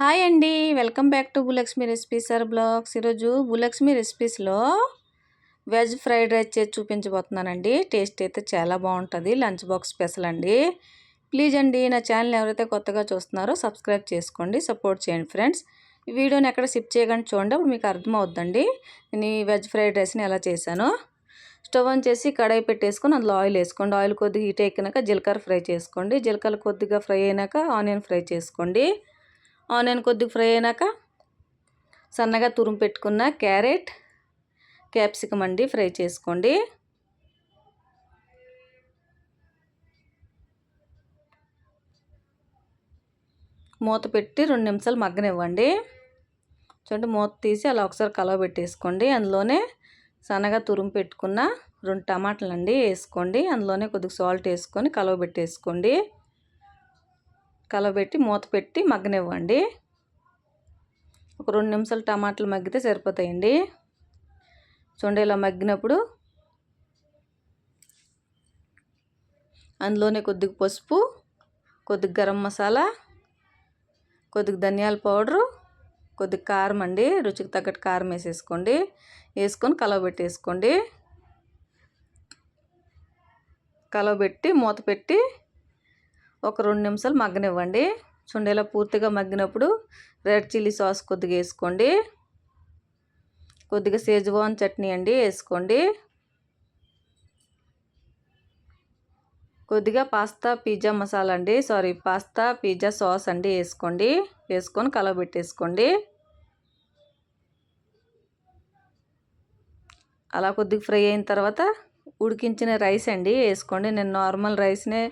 Hi అండి. Welcome back to Bhulakshmi recipes sir blogs. ఈరోజు భూలక్ష్మి రెసిపీస్లో వెజ్ ఫ్రైడ్ రైస్ చేసి చూపించబోతున్నానండి. టేస్ట్ అయితే చాలా బాగుంటుంది. లంచ్ బాక్స్ స్పెషల్ అండి. ప్లీజ్ అండి నా ఛానల్ ఎవరైతే కొత్తగా చూస్తున్నారో సబ్స్క్రైబ్ చేసుకోండి సపోర్ట్ చేయండి ఫ్రెండ్స్. ఈ వీడియోని ఎక్కడ సిప్ చేయకుండా చూడండి అప్పుడు మీకు అర్థమవుద్దండి. నేను ఈ వెజ్ ఫ్రైడ్ రైస్ని ఎలా చేశాను? స్టవ్ ఆన్ చేసి కడాయి పెట్టేసుకొని అందులో ఆయిల్ వేసుకోండి. ఆయిల్ కొద్దిగా హీట్ ఎక్కినాక జీలకర్ర ఫ్రై చేసుకోండి. జీలకర్ర కొద్దిగా ఫ్రై అయినాక ఆనియన్ ఫ్రై చేసుకోండి. ఆనియన్ కొద్దిగా ఫ్రై అయినాక సన్నగా తురుము పెట్టుకున్న క్యారెట్ క్యాప్సికమ్ అండి ఫ్రై చేసుకోండి. మూత పెట్టి రెండు నిమిషాలు మగ్గనివ్వండి. చూడండి మూత తీసి అలా ఒకసారి కలవ పెట్టేసుకోండి. అందులోనే సన్నగా తురుము పెట్టుకున్న రెండు టమాటాలు అండి వేసుకోండి. అందులోనే కొద్దిగా సాల్ట్ వేసుకొని కలవ పెట్టేసుకోండి. కలబెట్టి మూత పెట్టి మగ్గనివ్వండి. ఒక రెండు నిమిషాలు టమాటాలు మగ్గితే సరిపోతాయండి. చూడండి ఇలా మగ్గినప్పుడు అందులోనే కొద్దిగా పసుపు కొద్దిగా గరం మసాలా కొద్దిగా ధనియాల పౌడరు కొద్దిగా కారం అండి. రుచికి తగ్గట్టు కారం వేసేసుకోండి. వేసుకొని కలవబెట్టేసుకోండి. కలవబెట్టి మూత పెట్టి ఒక రెండు నిమిషాలు మగ్గనివ్వండి. చూడండి ఇలా పూర్తిగా మగ్గినప్పుడు రెడ్ చిల్లీ సాస్ కొద్దిగా వేసుకోండి. కొద్దిగా సేజ్వాన్ చట్నీ అండి వేసుకోండి. కొద్దిగా పాస్తా పిజ్జా మసాలా అండి సారీ పాస్తా పిజ్జా సాస్ అండి వేసుకోండి. వేసుకొని కలవబెట్టేసుకోండి. అలా కొద్దిగా ఫ్రై అయిన తర్వాత ఉడికించిన రైస్ అండి వేసుకోండి. నేను నార్మల్ రైస్నే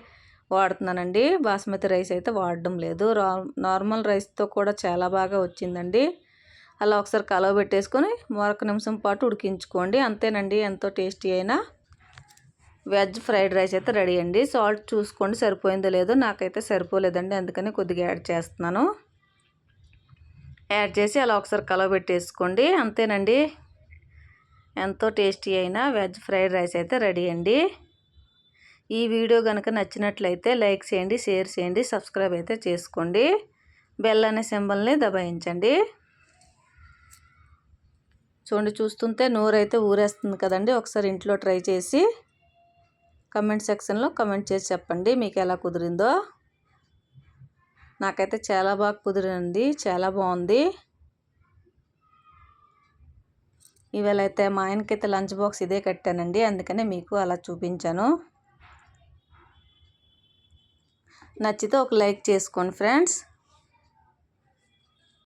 వాడుతున్నానండి. బాస్మతి రైస్ అయితే వాడడం లేదు. నార్మల్ రైస్తో కూడా చాలా బాగా వచ్చిందండి. అలా ఒకసారి కలవ పెట్టేసుకొని మరొక నిమిషం పాటు ఉడికించుకోండి. అంతేనండి ఎంతో టేస్టీ అయినా. వెజ్ ఫ్రైడ్ రైస్ అయితే రెడీ అండి. సాల్ట్ చూసుకోండి సరిపోయిందో లేదో. నాకైతే సరిపోలేదండి అందుకని కొద్దిగా యాడ్ చేస్తున్నాను. యాడ్ చేసి అలా ఒకసారి కలవ పెట్టేసుకోండి. అంతేనండి ఎంతో టేస్టీ అయిన వెజ్ ఫ్రైడ్ రైస్ అయితే రెడీ అండి. ఈ వీడియో కనుక నచ్చినట్లయితే లైక్ చేయండి షేర్ చేయండి సబ్స్క్రైబ్ అయితే చేసుకోండి. బెల్ అనే సింబల్ని దబాయించండి. చూడండి చూస్తుంటే నోరైతే ఊరేస్తుంది కదండి. ఒకసారి ఇంట్లో ట్రై చేసి కమెంట్ సెక్షన్లో కమెంట్ చేసి చెప్పండి మీకు ఎలా కుదిరిందో. నాకైతే చాలా బాగా కుదిరింది చాలా బాగుంది. ఇవాళ అయితే మా ఆయనకైతే లంచ్ బాక్స్ ఇదే కట్టానండి అందుకనే మీకు అలా చూపించాను. నచ్చితే ఒక లైక్ చేసుకోండి ఫ్రెండ్స్